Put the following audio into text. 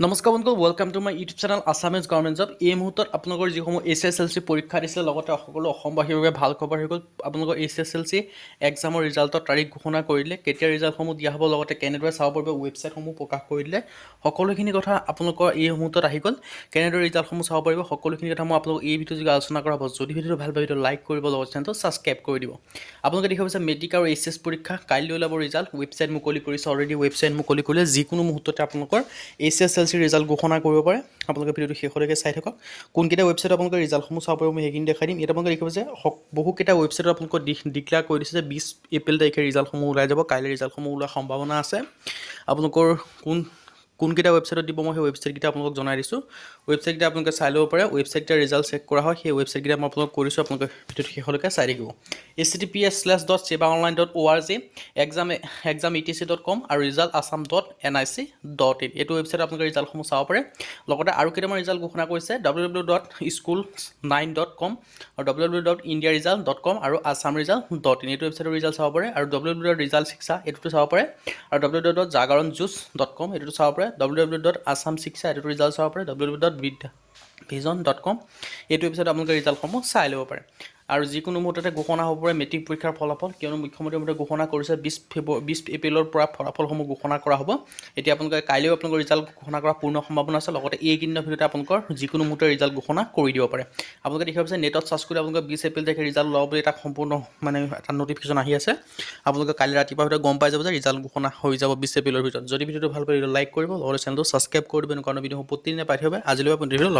নমস্কাৰ বন্ধুসকল welcome to my YouTube channel Assamese government job এই মুহূৰ্তত আপোনালোকৰ যিসমূহ এইচ এছ এল চি পৰীক্ষা দিছিলে লগতে সকলো অসমবাসীৰ বাবে ভাল খবৰ হৈ গ'ল। আপোনালোকৰ এইচ এছ এল চি এক্সামৰ ৰিজাল্টৰ তাৰিখ ঘোষণা কৰি দিলে কেতিয়া ৰিজাল্টসমূহ দিয়া হ'ব লগতে কেনেদৰে চাব পাৰিব ৱেবছাইটসমূহ প্ৰকাশ কৰি দিলে। সকলোখিনি কথা আপোনালোকৰ এই মুহূৰ্তত আহি গ'ল। কেনেদৰে ৰিজাল্টসমূহ চাব পাৰিব সকলোখিনি কথা মই আপোনালোকক এই ভিডিঅ' যোগে আলোচনা কৰা হ'ব যদি ভিডিঅ'টো ভাল পায় ভিডিঅ' লাইক কৰিব লগত চেনেলটো ছাবস্ক্ৰাইব কৰি দিব। আপোনালোকে দেখা পাইছে মেট্ৰিক আৰু এইচ এছ পৰীক্ষা কাইলৈ ওলাব ৰিজাল্ট ৱেবছাইট মুকলি কৰিছে অলৰেডি ৱেবছাইট মুকলি কৰিলে যিকোনো মুহূৰ্ততে আপোনালোকৰ H S L C result ঘোষণা কৰিব পাৰে। আপোনালোকে ভিডিঅ'টো শেষলৈকে চাই থাকক। কোনকেইটা ৱেবছাইটত আপোনালোকে ৰিজাল্টসমূহ চাব পাৰিব, মই সেইখিনি দেখাই দিম। ইয়াত আপোনালোকে দেখিব যে বহুকেইটা ৱেবছাইটত আপোনালোকক ডিক্লেয়াৰ কৰি দিছে যে বিছ এপ্ৰিল তাৰিখে ৰিজাল্টসমূহ ওলাই যাব। কাইলৈ ৰিজাল্টসমূহ ওলোৱাৰ সম্ভাৱনা আছে। আপোনালোকৰ কোন কোনকেইটা ৱেবছাইটত দিব মই, সেই ৱেবছাইটকেইটা আপোনালোকক জনাই দিছোঁ। ৱেবছাইটকেইটা আপোনালোকে চাই ল'ব পাৰে ৱেবছাইটকেইটা ৰিজাল্ট চেক কৰা হয়, সেই ৱেবছাইটকেইটা মই আপোনালোকক কৈ দিছোঁ, আপোনালোকে ভিডিঅ'টো শেষলৈকে চাই থাকিব। H T P S slash dot Seba online dot O' R G exam exam E T C dot com আৰু result Assam dot N I C dot in এইটো ৱেবছাইটত আপোনালোকে ৰিজাল্টসমূহ চাব পাৰে। লগতে আৰু কেইটামান ৰিজাল্ট ঘোষণা কৰিছে W W dot school nine dot com আৰু W W dot India result dot com আৰু আছাম ৰিজাল্ট ডট ইন এইটো ৱেবছাইটৰ ৰিজাল্ট চাব পাৰে আৰু ডাব্লিউ ডাব্লিউ ডট ৰিজাল্ট শিক্ষা এইটোতো চাব পাৰে। আৰু W W dot Jagran Josh dot com এইটোতো চাব পাৰে। ডাব্লিউ ডব্লিউ ডট আছাম শিক্ষা এইটোতো ৰিজাল্ট চাব পাৰে W W dot Vidya vision dot com এইটো ৱেবছাইটত আপোনালোকে ৰিজাল্টসমূহ চাই ল'ব পাৰে। আৰু যিকোনো মুহূৰ্ততে ঘোষণা হ'ব পাৰে মেট্ৰিক পৰীক্ষাৰ ফলাফল, কিয়নো মুখ্যমন্ত্ৰীৰ মতে ঘোষণা কৰিছে বিছ ফেব্ৰুৱাৰী বিছ এপ্ৰিলৰ পৰা ফলাফলসমূহ ঘোষণা কৰা হ'ব। এতিয়া আপোনালোকে কাইলৈও আপোনালোকৰ ৰিজাল্ট ঘোষণা কৰাৰ পূৰ্ণ সম্ভাৱনা আছে, লগতে এইকেইদিনৰ ভিতৰতে আপোনালোকৰ যিকোনো মুহূৰ্ততে ৰিজাল্ট ঘোষণা কৰি দিব পাৰে। আপোনালোকে দেখিব পাইছে নেটত চাৰ্চ কৰি আপোনালোকে বিছ এপ্ৰিল তাৰিখে ৰিজাল্ট ওলাব বুলি এটা সম্পূৰ্ণ মানে এটা নটিফিকেশ্যন আহি আছে। আপোনালোকে কাইলৈ ৰাতিপুৱা ভিতৰত গম পাই যাব যে ৰিজাল্ট ঘোষণা হৈ যাব বিছ এপ্ৰিলৰ ভিতৰত। যদি ভিডিঅ'টো ভালো পায় লাইক কৰিব, লগতে চেনেলটো ছাবস্ক্ৰাইব কৰি দিব, এনেকুৱা ভিডিঅ' প্ৰতিদিনে পাই থাকিব আজিলৈ আপুনি ভিডিঅ'